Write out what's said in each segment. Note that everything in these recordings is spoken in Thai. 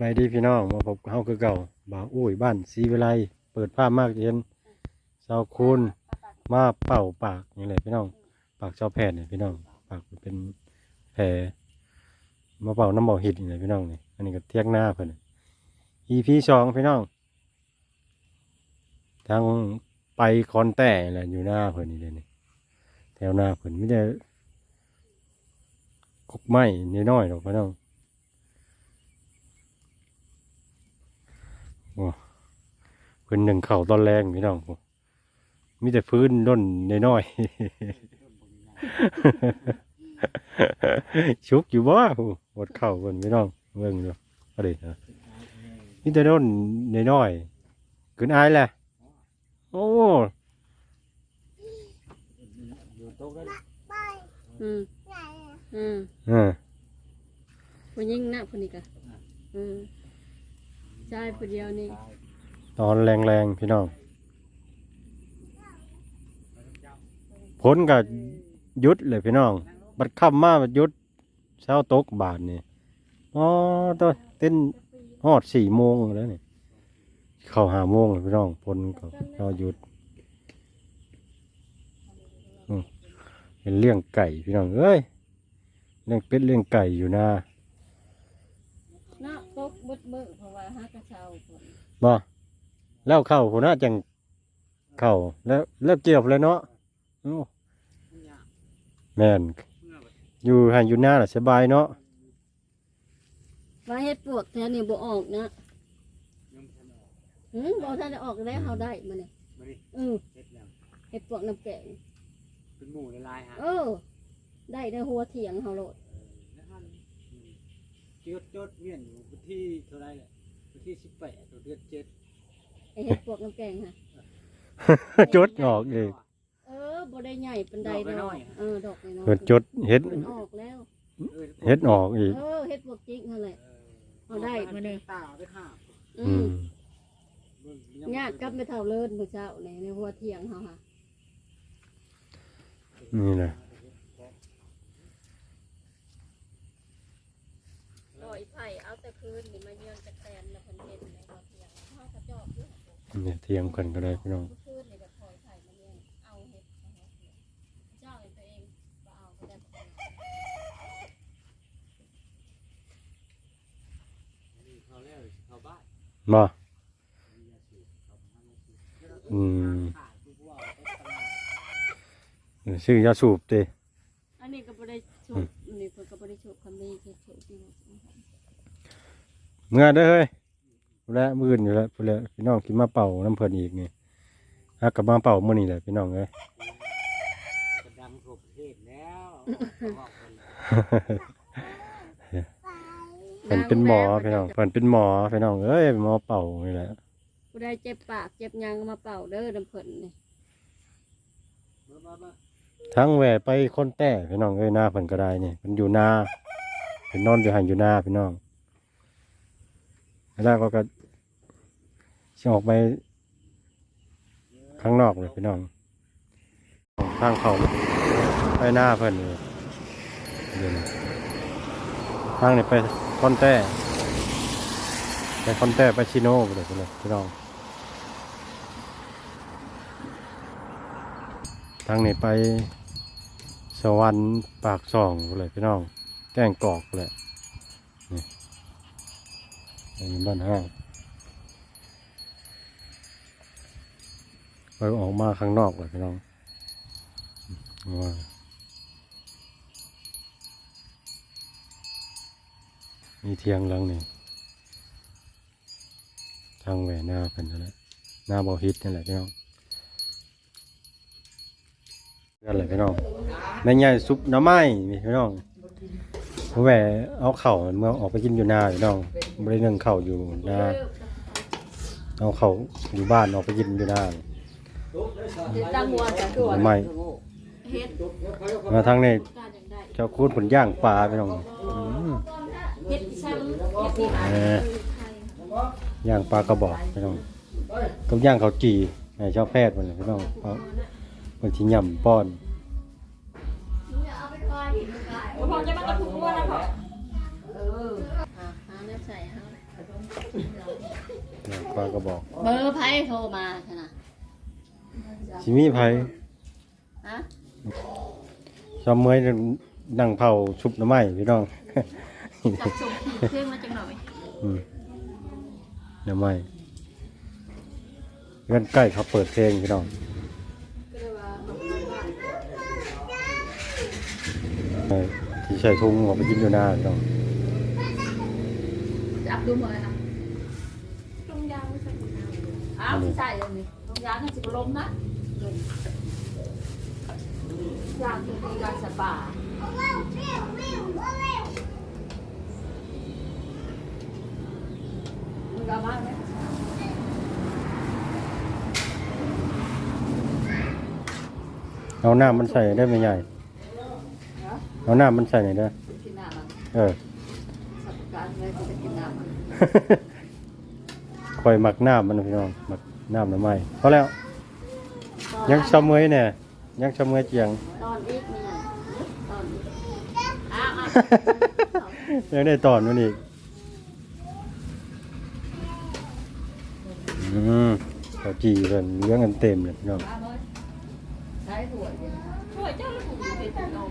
บายดีพี่น้องมาพบเฮาคือเก่าบ่าวอุ้ยบ้านศรีวิไลเปิดภาพมากเห็นชาวคูนมาเป่าปากนี่แหละพี่น้อง ปากชาวแพทย์เนี่ยพี่น้องปากเป็นแผลมาเป่าน้ำเบาหิดนี่แหละพี่น้องนี่อันนี้ก็เทียกหน้าเพิ่น EP สองพี่น้องทางไปคอนแต่แหละอยู่หน้าเพิ่นนี่เลยนี่แถวหน้าเพิ่นไม่ได้กกไม้น้อยๆหรอกพี่น้อง เพิ่นหนึ่งเข่าตอนแรงพี่น้องผมมีแต่พื้นด้นน้อยๆชุกอยู่บ่ผู้หมดเข่าเพิ่นพี่น้องเบิ่งดูเอาดิฮะมีแต่ด้นน้อยๆขึ้นอายแหละโอ้อืมอืมเออผู้หญิงนะผู้นี้ก็อืม ชายผู้เดียวนี่ตอนแรงๆพี่น้องผลก็หยุดเลยพี่น้อง บัดค่ำมาบัดหยุดเช้าตกบาทนี่อ๋อตัวเต้นฮอดสี่โมงแล้วนี่เข้าหาโมงเลยพี่น้องผลก็เราหยุดเป็นเลี้ยงไก่พี่น้องเอ้ยเลี้ยงเป็ดเลี้ยงไก่อยู่นะ นาะตกเบิดเบิดเพราะว่าหากระเช้าคนบ่แล้วเข้าหัวหน้าจังเข้าแล้วเลิกเกี่ยวเลยเนาะโอ้แม่นอยู่ให้อยู่หน้าน่ะสบายเนาะว่าเฮ็ดปวกแท้นี่บ่ออกนะอืมบ่ทันได้ออกแล้วเฮาได้มานี่มาดิอือเฮ็ดแล้วเฮ็ดปวกน้ำแกงเป็นหมูละลายฮะเออ ได้ในหัวเถียงเฮาโลดแล้วท่าน จดจดเมียนอยู่วันที่เท่าไรแหละวันที่สิบแปดเดือนเจ็ดไอเฮ็ดปวกน้ำแกงฮะจดออกเองเออบ่ได้ใหญ่ปานใดดอกเออดอกน้อยๆเพิ่นจดเฮ็ดมันออกแล้วเฮ็ดออกอีกเออเฮ็ดปวกจิกนั่นแหละเอาได้มาเลยตาไปห้าอือืมมเบิ่งญาติกลับไปเท่าเลิศมื้อเช้าในในหัวเถียงเฮาค่ะนี่แหละ อยไผ่เอาแต่คืนนี่มาเยือนตะแตนแล้วเพิ่นเฮ็ดในหัวเถียงเฮากระจอกอยู่เนี่ยเทียงกันก็ได้พี่น้องเมื่อคืนนี่ก็ถอยไผ่มาเยือนเอาเฮ็ดเอาเฮ็ดเจ้าเองตัวเองบ่เอาก็ได้เขาแล้วเขาบ้านบ่อืมขาดทุกว่าเขาตลาดซื้อยาสูบติอันนี้ก็บ่ได้ชุบนี่เพิ่นก็บ่ได้ชุบคำนี้เฮ็ดชุบที่ เมื่อเด้อเฮ้ยและมื้ออื่นอยู่แล้วพุ่นแหละพี่น้องกินมาเป่าน้ำเพิ่นอีกนี่ฮักกับมาเป่ามื้อนี้แหละพี่น้องเอ้ยจะดังทั่วประเทศแล้วเขาบอกคนเพิ่นเป็นหมอพี่น้องเพิ่นเป็นหมอพี่น้องเอ้ยหมอเป่านี่แหละผู้ใดเจ็บปากเจ็บหยังก็มาเป่าเด้อน้ำเพิ่นนี่มามามาทั้งแหวไปคนแต่พี่น้องเอ้ยหน้าเพิ่นก็ได้นี่เพิ่นอยู่นาเพิ่นนอนอยู่หันอยู่นาพี่น้อง แล้วก็ก็สิออกไปข้างนอกเลยพี่น้องทางเขาไปหน้าเพิ่นนี่เดี๋ยทางนี้ไปคอนแต่ไปคอนแต่ไปชิโน่ไปเลยพี่น้องทางนี้ไปสวรรค์ปากซองเลยพี่น้อง แก้งกอกเลย ไปอยู่บ้านห้างไปออกมาข้างนอกเลยพี่น้องว่ามีเทียงหลังนี่ทางแหวนหน้าเป็นนั่นแหละหน้าบอฮิตนั่นแหละพี่น้องกันเลยพี่น้องแม่ใหญ่ซุปน้ำไม้นี่พี่น้อง แหวเอาเข่าวเมื่อออกไปกินอยู่นาพี่น้องบริเนึ่งเข่าวอยู่นาเอาเข่าวอยู่บ้านออกไปกินอยู่นาตั้งหัวจะตัวไม่เฮ็ดมาทางนี้การอย่างใดเจ้าคูดผลย่างปลาพี่น้องอืมเฮ็ดซ้ำเฮ็ดนี่เออย่างปลากระบอกพี่น้องกับย่างเขาวจีให้เจ้าแพทย์มันเลยพี่น้องเพราะบางทีย่ำป้อนพอจะมากับผู้ ว่านะพ่อเออหาหาแนวใส่เฮาเนี่ยปลากระบอกเบอร์ไผโทรมาขนาดสิมีไผฮะชอมเมยนั่งเผาชุบหน้ำไม้พี่น้องจับส่งเครื่องมาจังหน่อยอืมหน้ำไม้เพื่อนใกล้เขาเปิดเพลงพี่น้องเออ ที่ใช้ทุ่งออกไปกินอยู่หน้าพี่น้องจับดูหมดเลยนะตรงยางไม่ใส่อ้าวไม่ใส่เลยนี่ตรงยางน่าจะล้มนะยางคือการสปามึงกลับบ้านไหมเอาหน้ามันใส่ได้ไหมใหญ่ เอาหน้ามันใส่ไหนอยได้อกินน้ำมันเออ สับการไว้ก็จะกินน้ำมันคอยหมักน้ำมันนะพี่น้องหมักน้ำหน้ำไม้พอแล้ว ยังชอมเมยเนี่ยยังชอมเมยเจียง ตอนอีกนี่นะตอนอีกอ้าวอ้าวยังได้ตอนมันอีกอืมเขาจีกันเลี้ยงกันเต็มเลยพี่น้องมาเลยใช้ถั่วเดียวถั่วเจ้าลูกอยู่ในถุงนม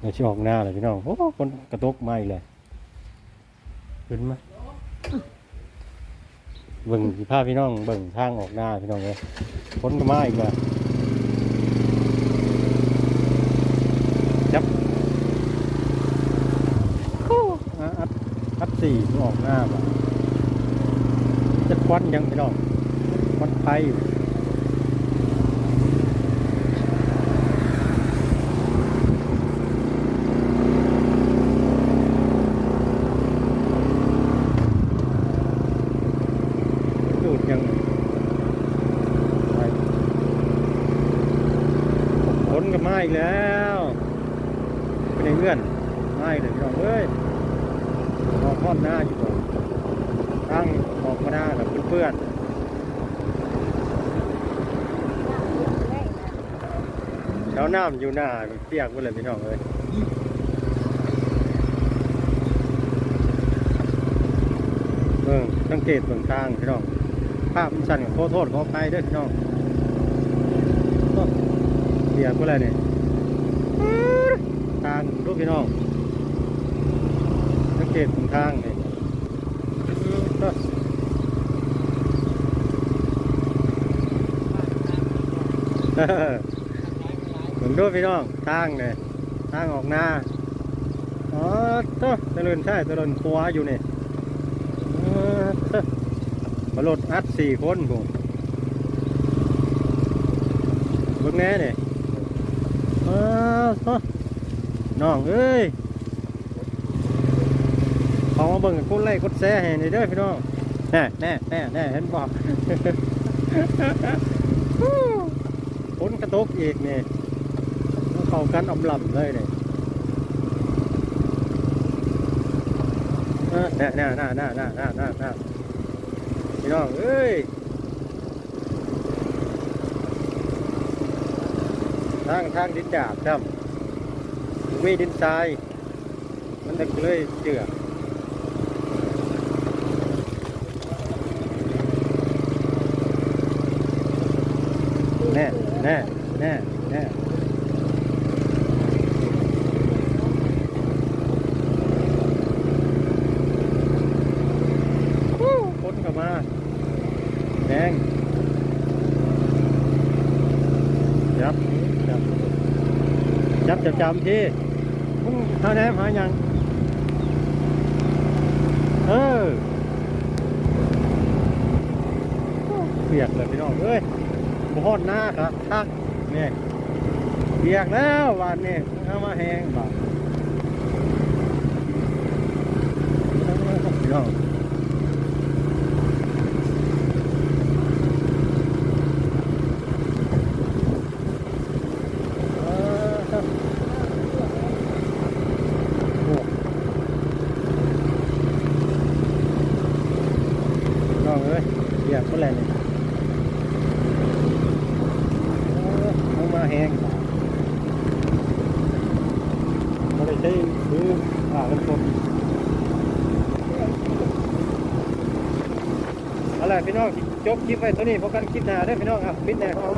เราชิออกหน้าเลยพี่น้องโอ้คนกระตกมาอีกเลยขึ้นมาเบิ่งพี่ภาพพี่น้องเบิ่งทางออกหน้าพี่น้องเลยคนก็มาอีกแล้วจับโอ้อะอัดอัดสี่ออกหน้าบ่จะควันยังพี่น้องควันไฟดูดยังไปฝนก็มา อีกแล้วเป็นเงื่อนมาอีกเลยพี่น้องเอ้ยออกข้อนหน้าอยู่ก่อนตั้งออกมาหน้าแบบเพื่อนๆแล้วน้ำอยู่หน้าเปียกหมดเลยพี่น้องเอ้ยเบิ่งสังเกตเบิ่งทางพี่น้องภาพมันสั่นกับขอโทษขออภัยด้วยพี่น้องเปียกหมดเลยเนี่ยางรูปพี่น้องสังเกตเบิ่งทางนี่โอ้เออเบิ่งดูพี่น้องทางเนี่ยทางออกหน้าอ๋อโต้เจริญใช่เจริญคว้าอยู่นี่เออโถ่มารถอัดสี่คนผมเบิ่งแน่เนี่ยอ้าว น้องเอ้ยเขามาเบิ่งกดไลค์กดแชร์ให้หนี่เด้อพี่น้องแน่แน่แน่แน่เห็นบอกฝนกระตกอีกนี่เข้ากันอำลำเลยเนี่ยน่ะน่ะน่ะน่ะน่ะน่ะน่ะน่ะพี่น้องเอ้ยทางทางดินดาบครับ มีดินทราย มันจะเลยเจือแน่แน่แน่แน่ฮู้คนเข้ามาแดงจับจับจับจับจำที่ มึงหานี้มหายังเออเปียกเลยพี่น้องเอ้ยบ่ฮอดหน้าครับทักนี่เปียกแล้ววันนี้เอามาแห้งบ่าพี่น้อง แห้งไม่ได้ใช้ซื้อหากันคนอาล่พี่น้องจบคลิปไว้ตัวนี้พบกันคลิปหน้าได้พี่น้องครับคลิดแน่ครับ